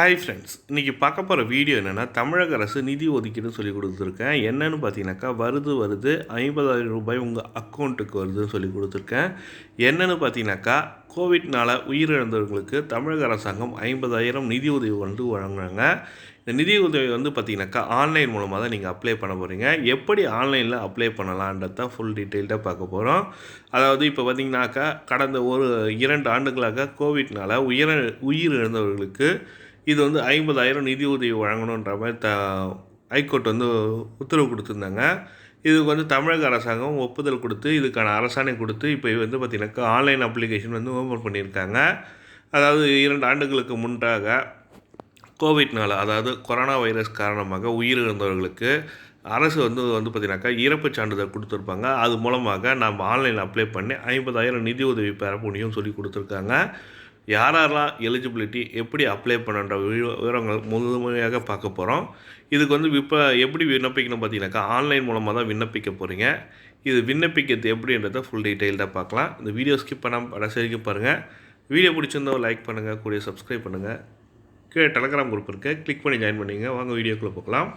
Hi friends இன்றைக்கி பார்க்க போகிற வீடியோ என்னென்னா தமிழக அரசு நிதி ஒதுக்கீடு சொல்லி கொடுத்துருக்கேன். என்னென்னு பார்த்தீங்கன்னாக்கா வருது வருது ஐம்பதாயிரம் ரூபாய் உங்கள் அக்கௌண்ட்டுக்கு வருதுன்னு சொல்லி கொடுத்துருக்கேன். என்னென்னு பார்த்தீங்கன்னாக்கா கோவிட்னால் உயிரிழந்தவர்களுக்கு தமிழக அரசாங்கம் ஐம்பதாயிரம் நிதி உதவி வந்து வழங்குறாங்க. இந்த நிதி உதவி வந்து பார்த்திங்கனாக்கா ஆன்லைன் மூலமாக தான் நீங்கள் அப்ளை பண்ண போகிறீங்க எப்படி ஆன்லைனில் அப்ளை பண்ணலான்றத ஃபுல் டீட்டெயில்டாக பார்க்க போகிறோம் அதாவது இப்போ பார்த்தீங்கன்னாக்கா கடந்த ஒரு இரண்டு ஆண்டுகளாக கோவிட்னால் உயிர உயிரிழந்தவர்களுக்கு இது வந்து ஐம்பதாயிரம் நிதி உதவி வழங்கணுன்ற மாதிரி த ஹைகோர்ட் வந்து உத்தரவு கொடுத்துருந்தாங்க. இதுக்கு வந்து தமிழக அரசாங்கம் ஒப்புதல் கொடுத்து இதுக்கான அரசாணை கொடுத்து இப்போ வந்து பார்த்திங்கனாக்கா ஆன்லைன் அப்ளிகேஷன் வந்து ஓப்பன் பண்ணியிருக்காங்க. அதாவது இரண்டு ஆண்டுகளுக்கு முன்பாக கோவிட்னால் அதாவது கொரோனா வைரஸ் காரணமாக உயிரிழந்தவர்களுக்கு அரசு வந்து வந்து பார்த்திங்கனாக்கா இறப்புச் சான்றிதழ் கொடுத்துருப்பாங்க. அது மூலமாக நம்ம ஆன்லைனில் அப்ளை பண்ணி ஐம்பதாயிரம் நிதி உதவி பெற முடியும்னு சொல்லி கொடுத்துருக்காங்க. யாரெல்லாம் எலிஜிபிலிட்டி எப்படி அப்ளை பண்ணுன்ற விவரங்கள் முழுமையாக பார்க்க போகிறோம் இதுக்கு வந்து இப்போ எப்படி விண்ணப்பிக்கணும் பார்த்தீங்கன்னாக்கா ஆன்லைன் மூலமாக தான் விண்ணப்பிக்க போகிறீங்க இது விண்ணப்பிக்கிறது எப்படின்றத ஃபுல் டீட்டெயில்டாக பார்க்கலாம். இந்த வீடியோ ஸ்கிப் பண்ணாமல் கடைசி பாருங்கள் வீடியோ பிடிச்சிருந்தவங்க லைக் பண்ணுங்கள் கூடிய சப்ஸ்கிரைப் பண்ணுங்கள் கீழே டெலகிராம் குரூப் இருக்குது கிளிக் பண்ணி ஜாயின் பண்ணிங்க வாங்க வீடியோக்குள்ளே பார்க்கலாம்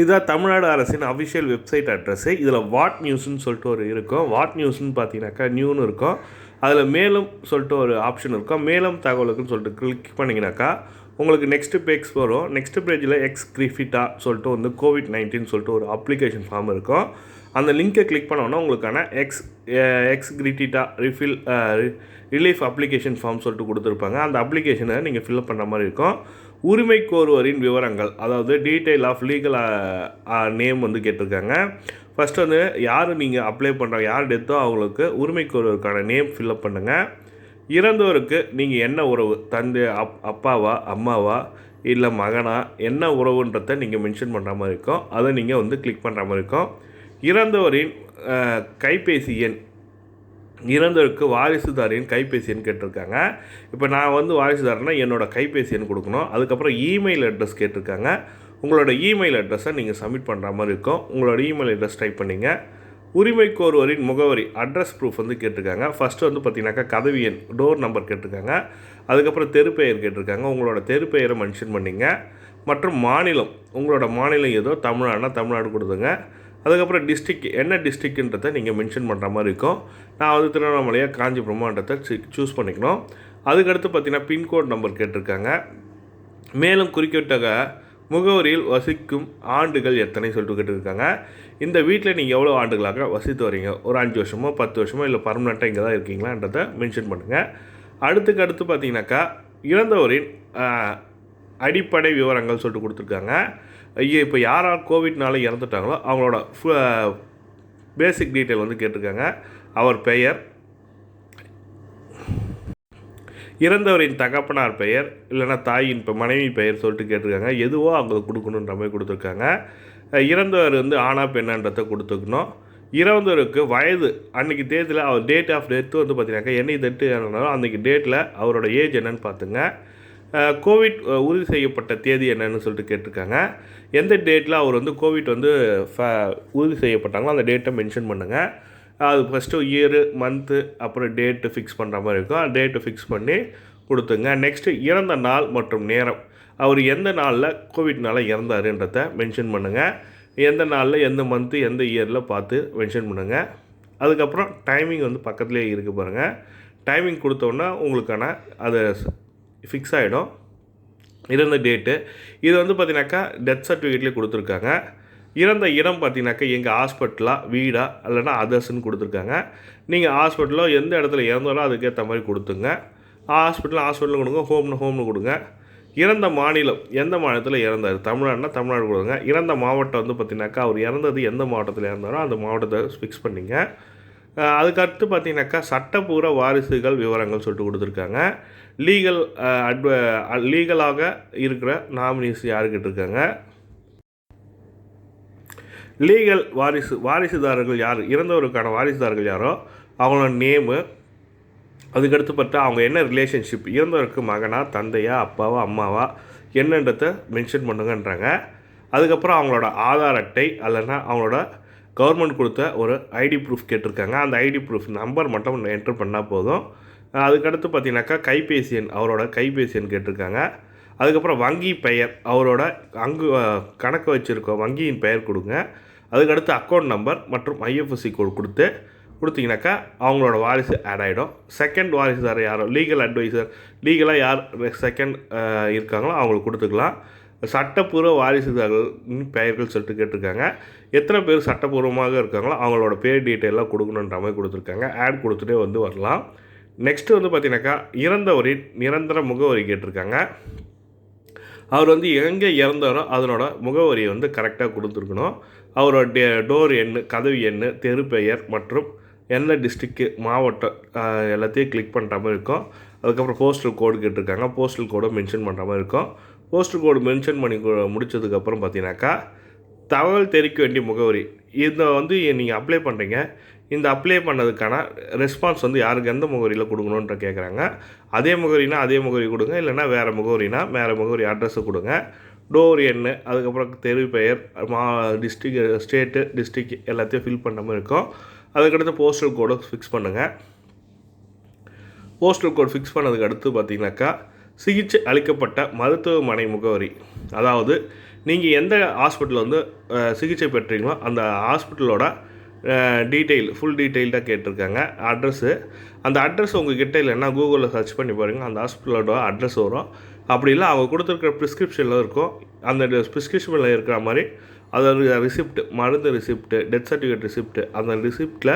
இதுதான் தமிழ்நாடு அரசின் அஃபிஷியல் வெப்சைட் அட்ரஸ்ஸு இதில் வாட் நியூஸ்னு சொல்லிட்டு ஒரு இருக்கும். வாட் நியூஸ்னு பார்த்தீங்கன்னாக்கா நியூன்னு இருக்கும். அதில் மேலும் சொல்லிட்டு ஒரு ஆப்ஷன் இருக்கும். மேலும் தகவலுக்குன்னு சொல்லிட்டு கிளிக் பண்ணிங்கனாக்கா உங்களுக்கு நெக்ஸ்ட் பேஜ் வரும். நெக்ஸ்ட் பேஜில் எக்ஸ் கிரிஃபிட்டா சொல்லிட்டு வந்து கோவிட் நைன்டீன் சொல்லிட்டு ஒரு அப்ளிகேஷன் ஃபார்ம் இருக்கும். அந்த லிங்கை கிளிக் பண்ணோன்னா உங்களுக்கான ex ex gratia relief relief application form சொல்லிட்டு கொடுத்துருப்பாங்க. அந்த அப்ளிகேஷனை நீங்கள் ஃபில்அப் பண்ணுற மாதிரி இருக்கும். உரிமை கோருவரின் விவரங்கள் அதாவது டீட்டெயில் ஆஃப் லீகல் நேம் வந்து கேட்டிருக்காங்க. ஃபஸ்ட் வந்து யார் நீங்கள் அப்ளை பண்ணுறாங்க யார் டெத்தோ அவங்களுக்கு உரிமைக்கோருவருக்கான நேம் ஃபில்அப் பண்ணுங்கள் இறந்தவருக்கு நீங்கள் என்ன உறவு? தந்தை அப் அப்பாவா அம்மாவா இல்லை மகனா? என்ன உறவுன்றதை நீங்கள் மென்ஷன் பண்ணுற மாதிரி இருக்கும். அதை நீங்கள் வந்து கிளிக் பண்ணுற மாதிரி இருக்கும். இறந்தவரின் கைபேசி எண். இறந்தவருக்கு வாரிசுதாரின் கைபேசி எண் கேட்டிருக்காங்க. இப்போ நான் வந்து வாரிசுதாரனா என்னோடய கைபேசி எண் கொடுக்கணும். அதுக்கப்புறம் இமெயில் அட்ரஸ் கேட்டிருக்காங்க. உங்களோட இமெயில் அட்ரஸை நீங்கள் சப்மிட் பண்ணுற மாதிரி இருக்கும். உங்களோட இமெயில் அட்ரஸ் டைப் பண்ணிங்க. உரிமை கோருவரின் முகவரி அட்ரஸ் ப்ரூஃப் வந்து கேட்டிருக்காங்க. ஃபஸ்ட்டு வந்து பார்த்தீங்கன்னாக்கா கதவு எண் டோர் நம்பர் கேட்டிருக்காங்க. அதுக்கப்புறம் தெரு பெயர் கேட்டிருக்காங்க. உங்களோட தெரு பெயரை மென்ஷன் பண்ணிங்க. மற்றும் மாநிலம் உங்களோட மாநிலம் ஏதோ தமிழ்நாடுனா தமிழ்நாடு கொடுத்துங்க அதுக்கப்புறம் டிஸ்ட்ரிக் என்ன டிஸ்ட்ரிக்ன்றதை நீங்கள் மென்ஷன் பண்ணுற மாதிரி இருக்கும். நான் வந்து திருவண்ணாமலையாக காஞ்சிபுரமான்றதை சூஸ் பண்ணிக்கணும். அதுக்கடுத்து பார்த்தீங்கன்னா பின்கோட் நம்பர் கேட்டிருக்காங்க. மேலும் குறிக்கிட்ட முகவரியில் வசிக்கும் ஆண்டுகள் எத்தனை சொல்லிட்டு கேட்டிருக்காங்க. இந்த வீட்டில் நீங்கள் எவ்வளோ ஆண்டுகளாக வசித்து வரீங்க? ஒரு அஞ்சு வருஷமோ பத்து வருஷமோ இல்லை பர்மனெண்ட்டாக இங்கே தான் இருக்கீங்களான்றதை மென்ஷன் பண்ணுங்கள் அடுத்துக்கு அடுத்து பார்த்தீங்கன்னாக்கா இறந்தவரின் அடிப்படை விவரங்கள் சொல்லிட்டு கொடுத்துருக்காங்க. ஐயோ இப்போ யார் யார் கோவிட்னால இறந்துட்டாங்களோ அவங்களோட பேசிக் டீட்டெயில் வந்து கேட்டிருக்காங்க. அவர் பெயர் இறந்தவரின் தகப்பனார் பெயர் இல்லைன்னா தாயின் இப்போ மனைவி பெயர் சொல்லிட்டு கேட்டிருக்காங்க. எதுவோ அவங்களுக்கு கொடுக்கணுன்ற மாதிரி கொடுத்துருக்காங்க. இறந்தவர் வந்து ஆனா பெண்ணான்றத கொடுத்துக்கணும். இறந்தவருக்கு வயது அன்றைக்கி தேதியில் அவர் டேட் ஆஃப் டெத்து வந்து பார்த்தீங்கன்னாக்கா என்னைக்கு டெட்டு என்னன்னாலும் அன்றைக்கி டேட்டில் அவரோட ஏஜ் என்னன்னு பார்த்துங்க கோவிட் உறுதி செய்யப்பட்ட தேதி என்னன்னு சொல்லிட்டு கேட்டிருக்காங்க. எந்த டேட்டில் அவர் வந்து கோவிட் வந்து ஃப- உறுதி செய்யப்பட்டாங்களோ அந்த டேட்டை மென்ஷன் பண்ணுங்கள் அது ஃபஸ்ட்டு இயரு மந்த்து அப்புறம் டேட்டு ஃபிக்ஸ் பண்ணுற மாதிரி இருக்கும். டேட்டு ஃபிக்ஸ் பண்ணி கொடுத்துங்க. நெக்ஸ்ட்டு இறந்த நாள் மற்றும் நேரம். அவர் எந்த நாளில் கோவிட்னால் இறந்தாருன்றத மென்ஷன் பண்ணுங்கள் எந்த நாளில் எந்த மந்த்து எந்த இயரில் பார்த்து மென்ஷன் பண்ணுங்கள் அதுக்கப்புறம் டைமிங் வந்து பக்கத்துலேயே இருக்குது பாருங்கள் டைமிங் கொடுத்தோன்னா உங்களுக்கான அது ஃபிக்ஸ் ஆகிடும் இறந்த டேட்டு இது வந்து பார்த்தீங்கன்னாக்கா டெத் சர்டிஃபிகேட்லேயே கொடுத்துருக்காங்க. இறந்த இடம் பார்த்தீங்கன்னாக்கா எங்கள் ஹாஸ்பிட்டலாக வீடா இல்லைன்னா அதர்ஸ்ன்னு கொடுத்துருக்காங்க. நீங்கள் ஹாஸ்பிட்டலோ எந்த இடத்துல இறந்தாலும் அதுக்கேற்ற மாதிரி கொடுத்துங்க. ஹாஸ்பிட்டல் ஹாஸ்பிட்டலில் கொடுங்க ஹோம்னு ஹோம்னு கொடுங்க. இறந்த மாநிலம் எந்த மாநிலத்தில் இறந்தார்? தமிழ்நாடுனா தமிழ்நாடு கொடுங்க. இறந்த மாவட்டம் வந்து பார்த்தீங்கன்னாக்கா அவர் இறந்தது எந்த மாவட்டத்தில் இறந்தாரோ அந்த மாவட்டத்தை ஃபிக்ஸ் பண்ணிங்க. அதுக்கடுத்து பார்த்தீங்கன்னாக்கா சட்டப்பூர்வ வாரிசுகள் விவரங்கள் சொல்லிட்டு கொடுத்துருக்காங்க. லீகல் அட்வ லீகலாக இருக்கிற நாமினிஸ் யாருக்கிட்ட இருக்காங்க? லீகல் வாரிசு வாரிசுதாரர்கள் யார்? இறந்தவருக்கான வாரிசுதாரர்கள் யாரோ? அவங்களோட நேமு அதுக்கடுத்து பார்த்தா அவங்க என்ன ரிலேஷன்ஷிப் இறந்தவருக்கு மகனா தந்தையா அப்பாவா அம்மாவா? என்னன்றத மென்ஷன் பண்ணுங்கன்றாங்க. அதுக்கப்புறம் அவங்களோட ஆதார் அட்டை அல்லனா அவங்களோட கவர்மெண்ட் கொடுத்த ஒரு ஐடி ப்ரூஃப் கேட்டிருக்காங்க. அந்த ஐடி ப்ரூஃப் நம்பர் மட்டும் என்ட்ரு பண்ணால் போதும். அதுக்கடுத்து பார்த்தீங்கன்னாக்கா கைபேசி எண் அவரோட கைபேசி எண் கேட்டிருக்காங்க. அதுக்கப்புறம் வங்கி பெயர் அவரோட அங்கு கணக்கு வச்சுருக்கோம் வங்கியின் பெயர் கொடுங்க. அதுக்கடுத்து அக்கௌண்ட் நம்பர் மற்றும் ஐஎஃப்எஸ்சி கோட் கொடுத்து கொடுத்தீங்கன்னாக்கா அவங்களோட வாரிசு ஆட் ஆகிடும் செகண்ட் வாரிசுதார் யாரோ? லீகல் அட்வைசர் லீகலாக யார் செகண்ட் இருக்காங்களோ அவங்களுக்கு கொடுத்துக்கலாம். சட்டப்பூர்வ வாரிசுதாரர்கள் பெயர்கள் சொல்லிட்டு கேட்டிருக்காங்க. எத்தனை பேர் சட்டப்பூர்வமாக இருக்காங்களோ அவங்களோட பேர் டீட்டெயிலாக கொடுக்கணுன்ற மாதிரி கொடுத்துருக்காங்க. ஆட் கொடுத்துட்டே வந்து வரலாம். நெக்ஸ்ட்டு வந்து பார்த்தீங்கன்னாக்கா இறந்தவரின் நிரந்தர முகவரி கேட்டிருக்காங்க. அவர் வந்து எங்கே இறந்தாரோ அதனோட முகவரியை வந்து கரெக்டாக கொடுத்துருக்கணும். அவரோட டே டோர் எண் கதவு எண் தெரு பெயர் மற்றும் எந்த டிஸ்ட்ரிக்கு மாவட்டம் எல்லாத்தையும் கிளிக் பண்ணுற மாதிரி இருக்கும். அதுக்கப்புறம் போஸ்டல் கோடு கேட்டிருக்காங்க. போஸ்டல் கோடை மென்ஷன் பண்ணுற மாதிரி இருக்கும். போஸ்டல் கோடு மென்ஷன் பண்ணி முடித்ததுக்கப்புறம் பார்த்தீங்கன்னாக்கா தகவல் தெரிவிக்க வேண்டிய முகவரி. இதை வந்து நீங்கள் அப்ளை பண்ணுறீங்க இந்த அப்ளை பண்ணதுக்கான ரெஸ்பான்ஸ் வந்து யாருக்கு எந்த முகவரியில் கொடுக்கணுன்ற கேட்குறாங்க அதே முகவரினா அதே முகவரி கொடுங்க இல்லைன்னா வேறு முகவரினா வேறு முகவரி அட்ரஸு கொடுங்க. டோர் எண் அதுக்கப்புறம் தெரு பெயர் மா டிஸ்ட்ரிக் ஸ்டேட்டு டிஸ்ட்ரிக் எல்லாத்தையும் ஃபில் பண்ண மாதிரி இருக்கும். அதுக்கடுத்து போஸ்டல் கோடை ஃபிக்ஸ் பண்ணுங்கள் போஸ்டல் கோட் ஃபிக்ஸ் பண்ணதுக்கு அடுத்து பார்த்தீங்கன்னாக்கா சிகிச்சை அளிக்கப்பட்ட மருத்துவமனை முகவரி. அதாவது நீங்கள் எந்த ஹாஸ்பிட்டலில் வந்து சிகிச்சை பெற்றீங்களோ அந்த ஹாஸ்பிட்டலோட டீட்டெயில் ஃபுல் டீட்டெயில்டாக கேட்டிருக்காங்க. அட்ரஸ்ஸு அந்த அட்ரஸ் உங்ககிட்ட இல்லைன்னா கூகுளில் சர்ச் பண்ணி பாருங்கள் அந்த ஹாஸ்பிட்டலோட அட்ரஸ் வரும். அப்படி இல்லை அவங்க கொடுத்துருக்குற ப்ரிஸ்கிரிப்ஷனில் இருக்கும். அந்த ப்ரிஸ்கிரிப்ஷனில் இருக்கிற மாதிரி அதாவது ரிசிப்ட் மருந்து ரிசிப்ட்டு டெத் சர்டிஃபிகேட் ரிசிப்ட்டு அந்த ரிசிப்ட்டில்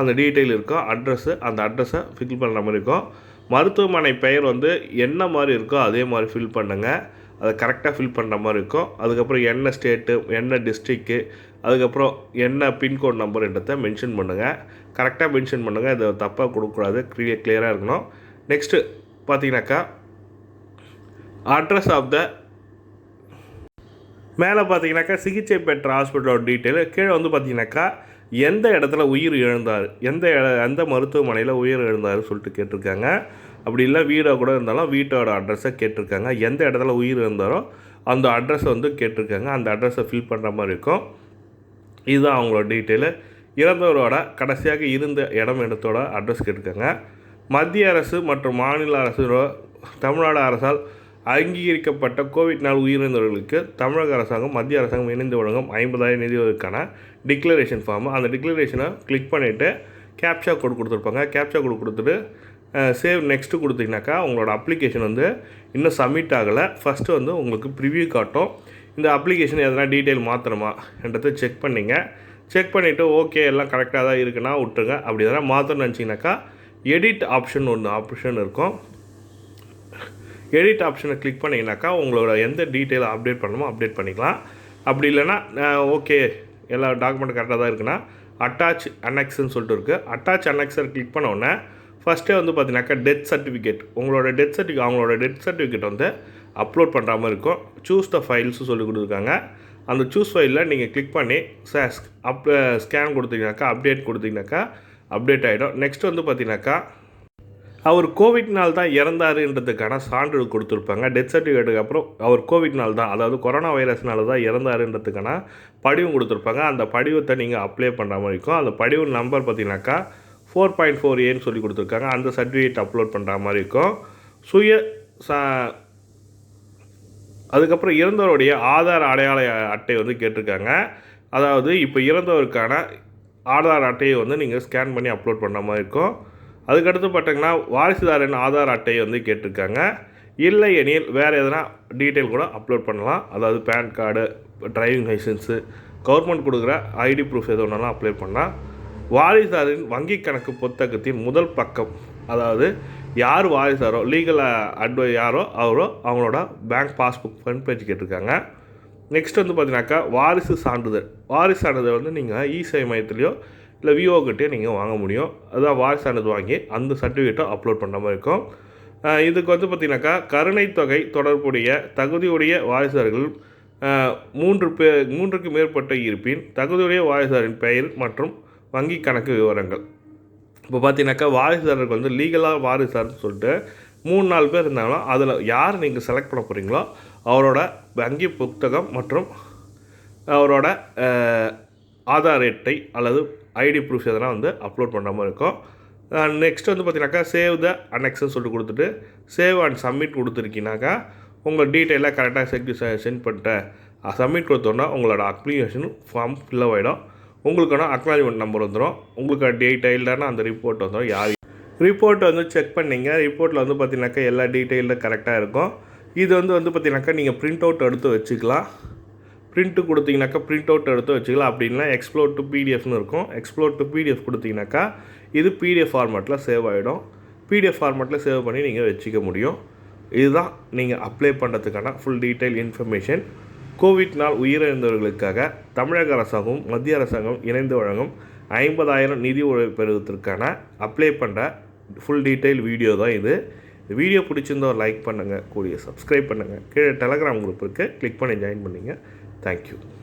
அந்த டீட்டெயில் இருக்கும். அட்ரஸ்ஸு அந்த அட்ரஸை ஃபில் பண்ணுற மாதிரி இருக்கும். மருத்துவமனை பெயர் வந்து என்ன மாதிரி இருக்கோ அதே மாதிரி ஃபில் பண்ணுங்கள் அதை கரெக்டாக ஃபில் பண்ணுற மாதிரி இருக்கும். அதுக்கப்புறம் என்ன ஸ்டேட்டு என்ன டிஸ்ட்ரிக்கு அதுக்கப்புறம் என்ன பின்கோட் நம்பர்ன்றதை மென்ஷன் பண்ணுங்கள் கரெக்டாக மென்ஷன் பண்ணுங்கள் இதை தப்பாக கொடுக்கக்கூடாது. க்ளியர் கிளியராக இருக்கணும். நெக்ஸ்ட்டு பார்த்தீங்கன்னாக்கா அட்ரஸ் ஆஃப் த மேலே பார்த்தீங்கன்னாக்கா சிகிச்சை பெற்ற ஹாஸ்பிட்டலோட டீட்டெயில் கீழே வந்து பார்த்தீங்கன்னாக்கா எந்த இடத்துல உயிர் இழந்தார் எந்த எந்த மருத்துவமனையில் உயிர் இழந்தார் சொல்லிட்டு கேட்டிருக்காங்க. அப்படி இல்லை வீடாக கூட இருந்தாலும் வீட்டோட அட்ரஸை கேட்டிருக்காங்க. எந்த இடத்துல உயிர் இருந்தாரோ அந்த அட்ரஸை வந்து கேட்டிருக்காங்க. அந்த அட்ரஸை ஃபில் பண்ணுற மாதிரி இருக்கும். இதுதான் அவங்களோட டீட்டெயிலு இறந்தவரோட கடைசியாக இருந்த இடம் இடத்தோட அட்ரஸ் கேட்டிருக்காங்க. மத்திய அரசு மற்றும் மாநில அரசு தமிழ்நாடு அரசால் அங்கீகரிக்கப்பட்ட கோவிட் நாள் உயிரிழந்தவர்களுக்கு தமிழக அரசாங்கம் மத்திய அரசாங்கம் இணைந்து வழங்கும் ஐம்பதாயிரம் நிதியுதவிக்கான டிக்ளரேஷன் ஃபார்ம் அந்த டிக்ளரேஷனை கிளிக் பண்ணிவிட்டு கேப்ஷா கோட் கொடுத்துருப்பாங்க. கேப்ஷா கோட் கொடுத்துட்டு சேவ் நெக்ஸ்ட்டு கொடுத்தீங்கனாக்கா உங்களோட அப்ளிகேஷன் வந்து இன்னும் சப்மிட் ஆகலை. ஃபஸ்ட்டு வந்து உங்களுக்கு ப்ரிவியூ காட்டும். இந்த அப்ளிகேஷன் எதனா டீட்டெயில் மாற்றணுமா என்றதை செக் பண்ணிங்க. செக் பண்ணிவிட்டு ஓகே எல்லாம் கரெக்டாக தான் இருக்குன்னா விட்டுருங்க. அப்படி எதனா மாற்றணும்னு நினச்சிங்கனாக்கா எடிட் ஆப்ஷன் ஒன்று ஆப்ஷன் இருக்கும். எடிட் ஆப்ஷனை கிளிக் பண்ணிங்கனாக்கா உங்களோட எந்த டீட்டெயில் அப்டேட் பண்ணணுமோ அப்டேட் பண்ணிக்கலாம். அப்படி இல்லைன்னா ஓகே எல்லா டாக்குமெண்ட் கரெக்டாக தான் இருக்குன்னா அட்டாச் அனெக்ஸ்னு சொல்லிட்டு இருக்குது அட்டாச் அனெக்ஸர் கிளிக் பண்ண உடனே ஃபஸ்ட்டே வந்து பார்த்தீங்கன்னாக்கா டெத் சர்டிஃபிகேட் உங்களோட டெத் சர்டிஃபிகேட் அவங்களோட டெத் சர்டிஃபிகேட் வந்து அப்லோட் பண்ணுற மாதிரி இருக்கும். சூஸ் த ஃபைல்ஸும் சொல்லி கொடுத்துருக்காங்க. அந்த சூஸ் ஃபைலில் நீங்கள் கிளிக் பண்ணி அப் ஸ்கேன் கொடுத்தீங்கன்னாக்கா அப்டேட் கொடுத்தீங்கனாக்கா அப்டேட் ஆகிடும் நெக்ஸ்ட் வந்து பார்த்தீங்கன்னாக்கா அவர் கோவிட்னால் தான் இறந்தாருன்றதுக்கான சான்றிதழ் கொடுத்துருப்பாங்க. டெத் சர்டிஃபிகேட்டுக்கு அப்புறம் அவர் கோவிட்னால் தான் அதாவது கொரோனா வைரஸ்னால தான் இறந்தாருன்றதுக்கான படிவம் கொடுத்துருப்பாங்க. அந்த படிவத்தை நீங்கள் அப்ளை பண்ணுற மாதிரி இருக்கும். அந்த படிவு நம்பர் பார்த்தீங்கன்னாக்கா ஃபோர் பாயிண்ட் ஃபோர் ஏன்னு சொல்லி கொடுத்துருக்காங்க. அந்த சர்டிஃபிகேட் அப்லோட் பண்ணுற மாதிரி இருக்கும். சுய சா அதுக்கப்புறம் இறந்தவருடைய ஆதார் அடையாள அட்டை வந்து கேட்டிருக்காங்க. அதாவது இப்போ இறந்தவருக்கான ஆதார் அட்டையை வந்து நீங்கள் ஸ்கேன் பண்ணி அப்லோட் பண்ணுற மாதிரி இருக்கும். அதுக்கடுத்து பார்த்தீங்கன்னா வாரிசுதாரின் ஆதார் அட்டையை வந்து கேட்டிருக்காங்க. இல்லை எனில் வேறு எதனா டீட்டெயில் கூட அப்லோட் பண்ணலாம். அதாவது PAN card driving licence government கொடுக்குற ஐடி ப்ரூஃப் எது ஒன்றாலும் அப்ளை பண்ணலாம் வாரிசாரின் வங்கி கணக்கு புத்தகத்தின் முதல் பக்கம் அதாவது யார் வாரிசாரோ லீகல் அட்வை யாரோ அவரோ அவங்களோட பேங்க் பாஸ்புக் ஃப்ரண்ட் பேஜ் கேட்டிருக்காங்க. நெக்ஸ்ட் வந்து பார்த்தீங்கன்னாக்கா வாரிசு சான்றிதழ். வாரிசு சான்றிதழ் வந்து நீங்கள் இசேவை மையத்துலேயோ இல்லை விஓக்கிட்டே நீங்கள் வாங்க முடியும். அதான் வாரிசு சான்றிதழ் வாங்கி அந்த சர்டிஃபிகேட்டை அப்லோட் பண்ணுற மாதிரி இருக்கும். இதுக்கு வந்து பார்த்தீங்கன்னாக்கா கருணைத் தொகை தொடர்புடைய தகுதியுடைய வாரிசுதாரர்கள் மூன்று பே மூன்றுக்கு மேற்பட்ட இருப்பின் தகுதியுடைய வாரிசாரின் பெயர் மற்றும் வங்கி கணக்கு விவரங்கள். இப்போ பார்த்தீங்கன்னாக்கா வாரிசாரருக்கு வந்து லீகலாக வாரிசார்னு சொல்லிட்டு மூணு நாலு பேர் இருந்தாலும் அதில் யார் நீங்கள் செலக்ட் பண்ண போகிறீங்களோ அவரோட வங்கி புத்தகம் மற்றும் அவரோட ஆதார் அட்டை அல்லது ஐடி ப்ரூஃப் எதனா வந்து அப்லோட் பண்ணுற மாதிரி இருக்கும் நெக்ஸ்ட் வந்து பார்த்தீங்கன்னாக்கா சேவ் த அனெக்ஸ்ன்னு சொல்லிட்டு கொடுத்துட்டு சேவ் அண்ட் சப்மிட் கொடுத்துருக்கீங்கனாக்கா உங்கள் டீட்டெயிலாக கரெக்டாக செக் சென்ட் பண்ணிட்டேன் சப்மிட் கொடுத்தோன்னா உங்களோட அப்ளிகேஷன் ஃபார்ம் ஃபில்லப் ஆகிடும் உங்களுக்கான அக்னாலஜ்மெண்ட் நம்பர் வந்துடும் உங்களுக்கு டீட்டெயில்டான அந்த ரிப்போர்ட் வந்துடும் யார் ரிப்போர்ட் வந்து செக் பண்ணீங்க. ரிப்போர்ட்டில் வந்து பார்த்தீங்கன்னாக்கா எல்லா டீட்டெயிலும் கரெக்டாக இருக்கும். இது வந்து வந்து பார்த்தீங்கன்னாக்கா நீங்கள் பிரிண்ட் அவுட் எடுத்து வச்சுக்கலாம். பிரிண்ட்டு கொடுத்தீங்கன்னாக்கா பிரிண்ட் அவுட் எடுத்து வச்சுக்கலாம். அப்படின்னா எக்ஸ்ப்ளோர் டு பிடிஎஃப்னு இருக்கும். எக்ஸ்ப்ளோர் டு பிடிஎஃப் கொடுத்தீங்கன்னாக்கா இது பிடிஎஃப் ஃபார்மேட்டில் சேவ் ஆகிடும் பிடிஎஃப் ஃபார்மேட்டில் சேவ் பண்ணி நீங்கள் வச்சுக்க முடியும். இதுதான் நீங்கள் அப்ளை பண்ணுறதுக்கான ஃபுல் டீட்டெயில் இன்ஃபர்மேஷன் கோவிட்னால் உயிரிழந்தவர்களுக்காக தமிழக அரசாங்கம் மத்திய அரசாங்கம் இணைந்து வழங்கும் ஐம்பதாயிரம் நிதி உதவி பெறுவதற்கான அப்ளை பண்ணுற ஃபுல் டீட்டெயில் வீடியோ தான் இது. இந்த வீடியோ பிடிச்சிருந்தா லைக் பண்ணுங்கள் கூடிய சப்ஸ்கிரைப் பண்ணுங்கள் கீழே டெலகிராம் குரூப் இருக்குது கிளிக் பண்ணி ஜாயின் பண்ணிங்க. Thank you.